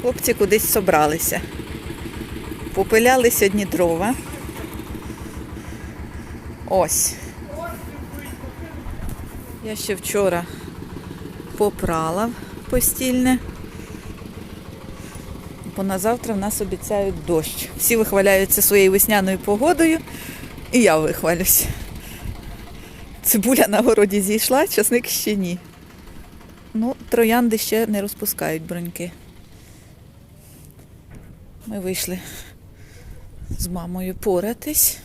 Хлопці кудись собралися. Попиляли сьогодні дрова. Ось. Я ще вчора попрала постільне. Бо на завтра в нас обіцяють дощ. Всі вихваляються своєю весняною погодою, і я вихвалюсь. Цибуля на городі зійшла, часник ще ні. Ну, троянди ще не розпускають броньки. Ми вийшли з мамою поратись.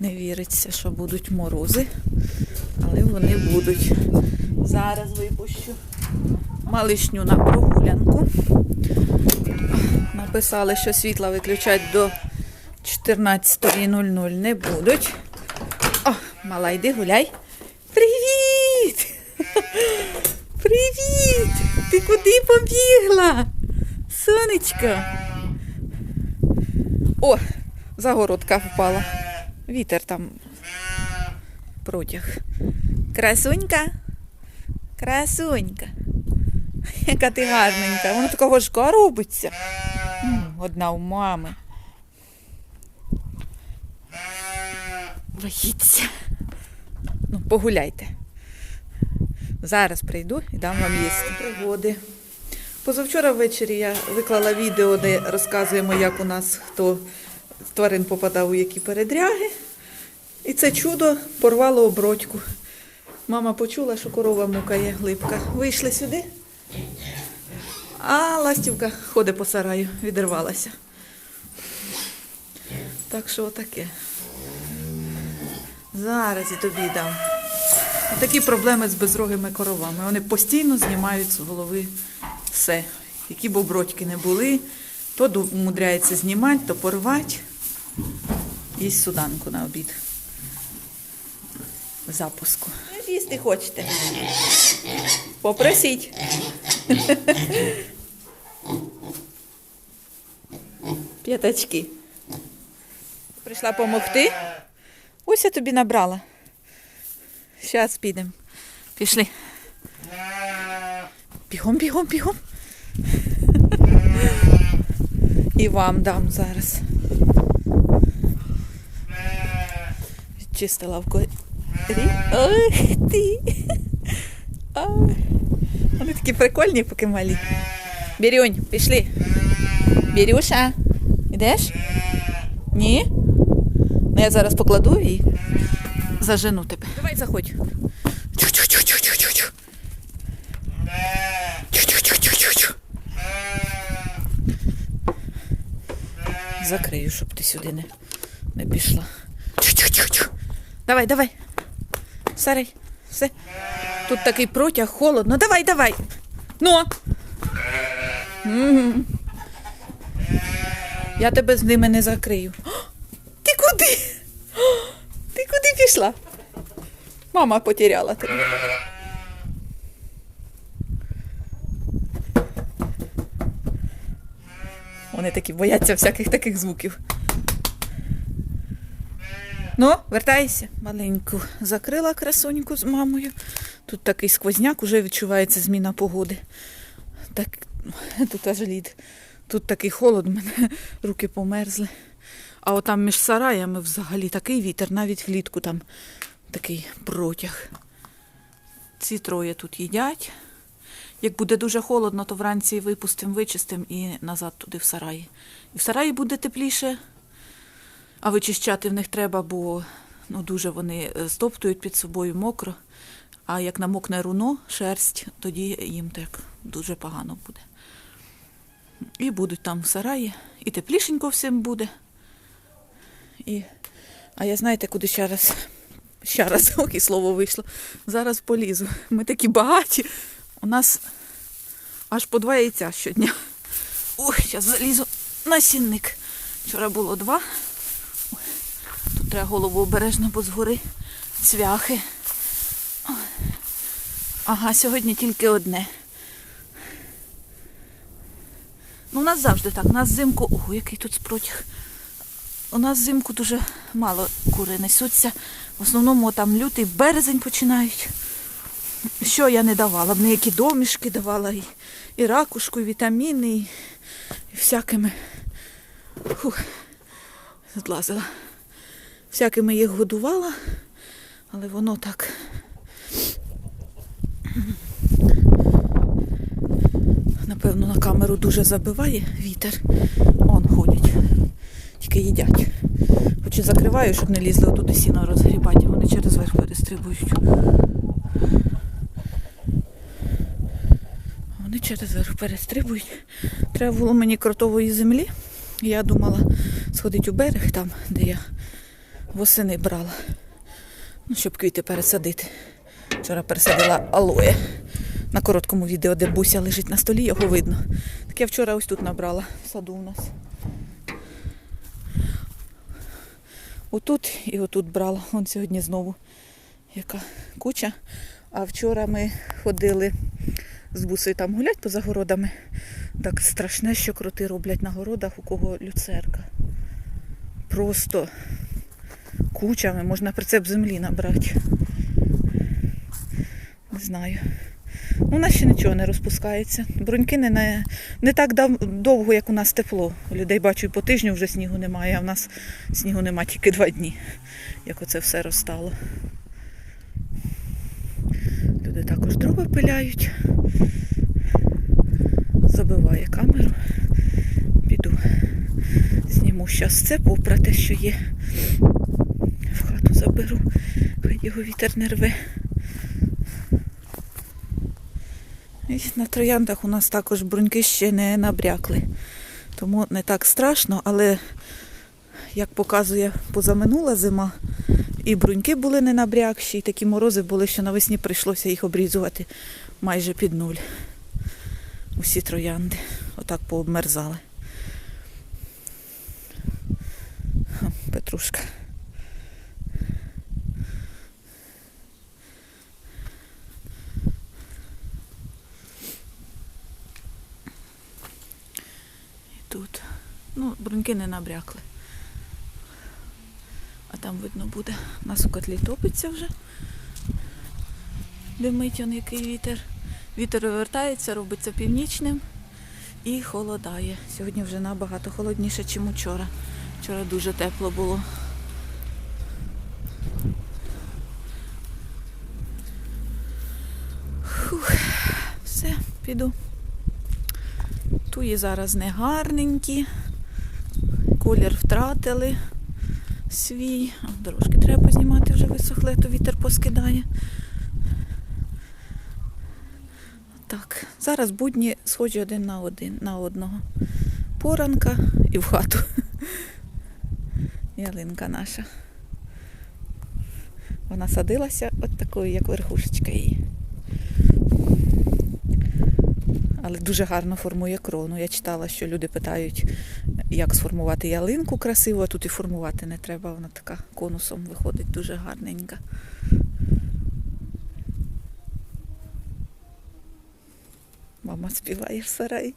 Не віриться, що будуть морози, але вони будуть. Зараз випущу малишню на прогулянку. Написали, що світла виключать до 14.00 не будуть. О, мала, йди гуляй. Привіт! Привіт! Ти куди побігла? Сонечко. О, загородка впала. Вітер там протяг. Красунька. Красунька. Яка ти гарненька. Вона така важка робиться. Одна у мами. Боїться. Ну, погуляйте. Зараз прийду і дам вам їсти. Пригоди. Позавчора ввечері я виклала відео, де розказуємо, як у нас хто з тварин попадав у які передряги. І це чудо порвало обродьку. Мама почула, що корова мукає глибка. Вийшли сюди, а ластівка ходить по сараю, відірвалася. Так що отаке. Зараз і тобі дам. Такі проблеми з безрогими коровами. Вони постійно знімають з голови все. Які б обродьки не були, то умудряється знімати, то порвати. Їсть суданку на обід. Запуску. Їсти хочете? Попросіть. П'ятачки. Прийшла допомогти. Ось я тобі набрала. Зараз підемо. Пішли. Бігом, бігом, бігом. І вам дам зараз. Чистила в корі. Ох ти. Вони такі прикольні, поки малі. Бірюнь, пішли. Бірюша, ідеш? Ні? Ну я зараз покладу і зажену тебе. Заходь. Закрию, щоб ти сюди не, не пішла. Давай, давай. Старий, все. Тут такий протяг, холодно. Давай, давай. Ну. М. Я тебе з ними не закрию. О, Ти куди? О, Ти куди пішла? Мама потеряла тебе. Вони такі бояться всяких таких звуків. Ну, вертайся. Маленьку закрила красуньку з мамою. Тут такий сквозняк, уже відчувається зміна погоди. Так, тут аж лід. Тут такий холод, мене руки померзли. А отам між сараями взагалі такий вітер, навіть влітку там такий протяг. Ці троє тут їдять. Як буде дуже холодно, то вранці випустимо, вичистимо і назад туди в сараї. І в сараї буде тепліше, а вичищати в них треба, бо ну, дуже вони е, стоптують під собою мокро. А як намокне руно, шерсть, тоді їм так дуже погано буде. І будуть там в сараї, і теплішенько всім буде. І... А я знаєте, куди ще раз, ще раз, ох, і слово вийшло. Зараз полізу. Ми такі багаті. У нас аж по два яйця щодня. Ой, зараз залізу на сінник. Вчора було два. Тут треба голову обережно, бо згори цвяхи. Ага, сьогодні тільки одне. Ну, у нас завжди так. У нас взимку. Ого, який тут спротяг. У нас взимку дуже мало кури несуться. В основному там лютий березень починають. що я не давала? Б які домішки давала, і, і ракушку, і вітаміни, і, і всякими. Фух, злазила. Всякими їх годувала, але воно так. Напевно, на камеру дуже забиває вітер. Он ходять. Тільки їдять. Хоч і закриваю, щоб не лізли туди сіно розгрібати. Вони через верх перестрибують. Вони через верх перестрибують. Треба було мені кротової землі. Я думала сходити у берег там, де я восени брала. Ну, щоб квіти пересадити. Вчора пересадила алоє. На короткому відео, де буся лежить на столі, його видно. Так я вчора ось тут набрала в саду у нас. Отут і отут брала. Вон сьогодні знову яка куча. А вчора ми ходили з бусою там гулять поза городами. Так страшне, що кроти роблять на городах, у кого люцерка. Просто кучами можна прицеп землі набрати. Не знаю. У нас ще нічого не розпускається. Бруньки не, не, не так дав, довго, як у нас тепло. Людей бачу, по тижню вже снігу немає, а в нас снігу немає тільки два дні, як оце все розстало. Люди також дрова пиляють. Забиває камеру. Піду. Зніму щас це попра те, що є. В хату заберу, хай його вітер не рве. І на трояндах у нас також бруньки ще не набрякли. Тому не так страшно, але як показує позаминула зима, і бруньки були не набрякші, і такі морози були, що навесні прийшлося їх обрізувати майже під нуль. Усі троянди. Отак пообмерзали. Петрушка. І тут. Ну, бруньки не набрякли. А там видно буде. У нас у котлі топиться вже. Димить он який вітер. Вітер вивертається, робиться північним і холодає. Сьогодні вже набагато холодніше, ніж учора. Вчора дуже тепло було. Фух, все, піду. Туї зараз не гарненькі. Колір втратили свій. Дорожки треба познімати, вже висохле, то вітер поскидає. Так, зараз будні схожі один на один на одного. Поранка і в хату. Ялинка наша. Вона садилася от такою, як верхушечка її. Але дуже гарно формує крону. Я читала, що люди питають, як сформувати ялинку красиво, а тут і формувати не треба. Вона така конусом виходить дуже гарненька. Мама співає в сараї.